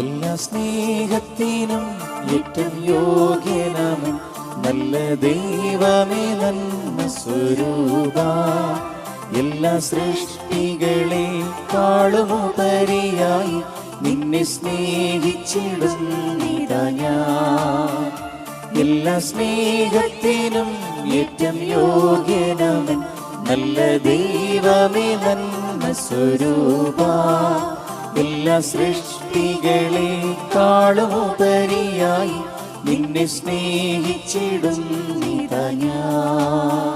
എല്ലാ സ്നേഹത്തിനും ഏറ്റവും യോഗ്യനാമൻ നല്ല ദൈവമേ നന്മ സ്വരൂപ. എല്ലാ സൃഷ്ടികളെ കാളുമുപരിയായി നിന്നെ സ്നേഹിച്ചിടുന്നിതാ എല്ലാ സ്നേഹത്തിനും ഏറ്റവും യോഗ്യനാമൻ നല്ല ദൈവമേ നന്മ സ്വരൂപ. എല്ലാ സൃഷ്ടികളെക്കാളുപരിയായി നിന്നെ സ്നേഹിച്ചിടും ഞാൻ.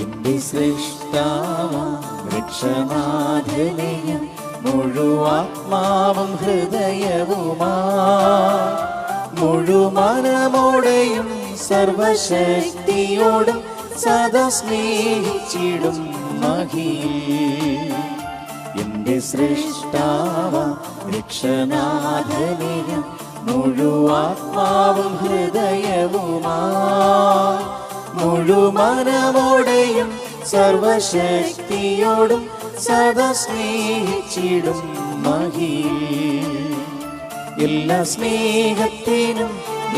എന്റെ സൃഷ്ടാവ വൃക്ഷനാഥനെയും മുഴുവാത്മാവും ഹൃദയവുമാ. മുഴുമനമോടെയും സർവശക്തിയോടും സദാ സ്നേഹിച്ചിടും മഹീ എന്റെ സൃഷ്ടാവ രക്ഷനാഥനെയും മുഴുവാത്മാവും ഹൃദയവുമാ. മുഴുമനമോടെയും സർവശക്തിയോടും സദാ സ്നേഹിച്ചിടും മഹീ എല്ലാ സ്നേഹത്തിനും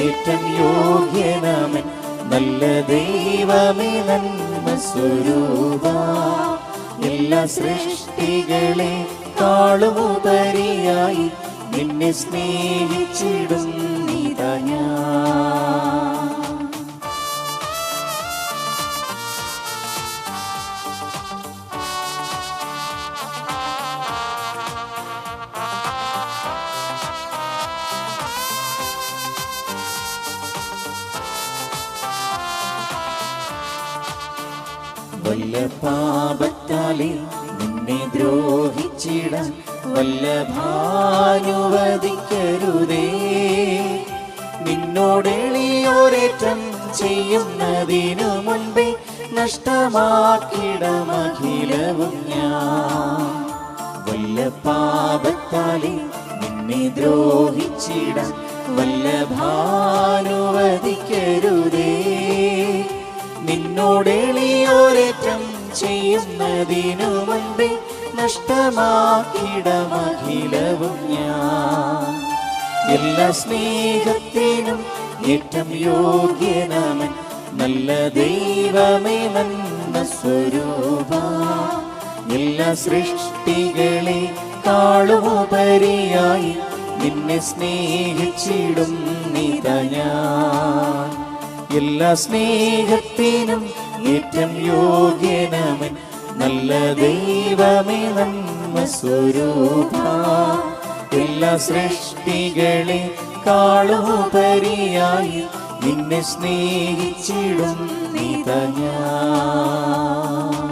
ഏറ്റവും യോഗ്യനാമൻ നല്ല ദൈവമേ നന്മ സ്വരൂപ. എല്ലാ സൃഷ്ടികളെ കാളുമുപരിയായി നിന്നെ സ്നേഹിച്ചിടും നീതാ ഞാൻ. വല്ല പാപത്താലി നിന്നെ ദ്രോഹിച്ചിടാൻ വല്ല ഭാനുവദിക്കരുതേ നിന്നോടെളിയോരേറ്റം ചെയ്യുന്നതിനു മുൻപേ നഷ്ടമാക്കിടമഖിലവും ഞാൻ. വല്ല പാപത്താലി നിന്നെ ദ്രോഹിച്ചിടാൻ വല്ല ഭാനുവദിക്കരുതേ നിന്നോടെളിയോരേറ്റം ചെയ്യുന്നതിനു മുൻപേ നഷ്ടമാക്കിടമഖിലവും ഞാൻ. എല്ലാ സ്നേഹത്തിനും ഏറ്റം യോഗ്യനാമൻ നല്ല ദൈവമേ നന്മ സ്വരൂപ. എല്ലാ സൃഷ്ടികളെ കാളുപരിയായി നിന്നെ സ്നേഹിച്ചിടും നിത ഞാൻ. എല്ലാ സ്നേഹത്തിനും ഏറ്റവും യോഗ്യനാമൻ. നല്ല ദൈവമേ നന്മ സ്വരൂപ. എല്ലാ സൃഷ്ടികളെ കാളുപരിയായി നിന്നെ സ്നേഹിച്ചിടും നീതാ ഞാൻ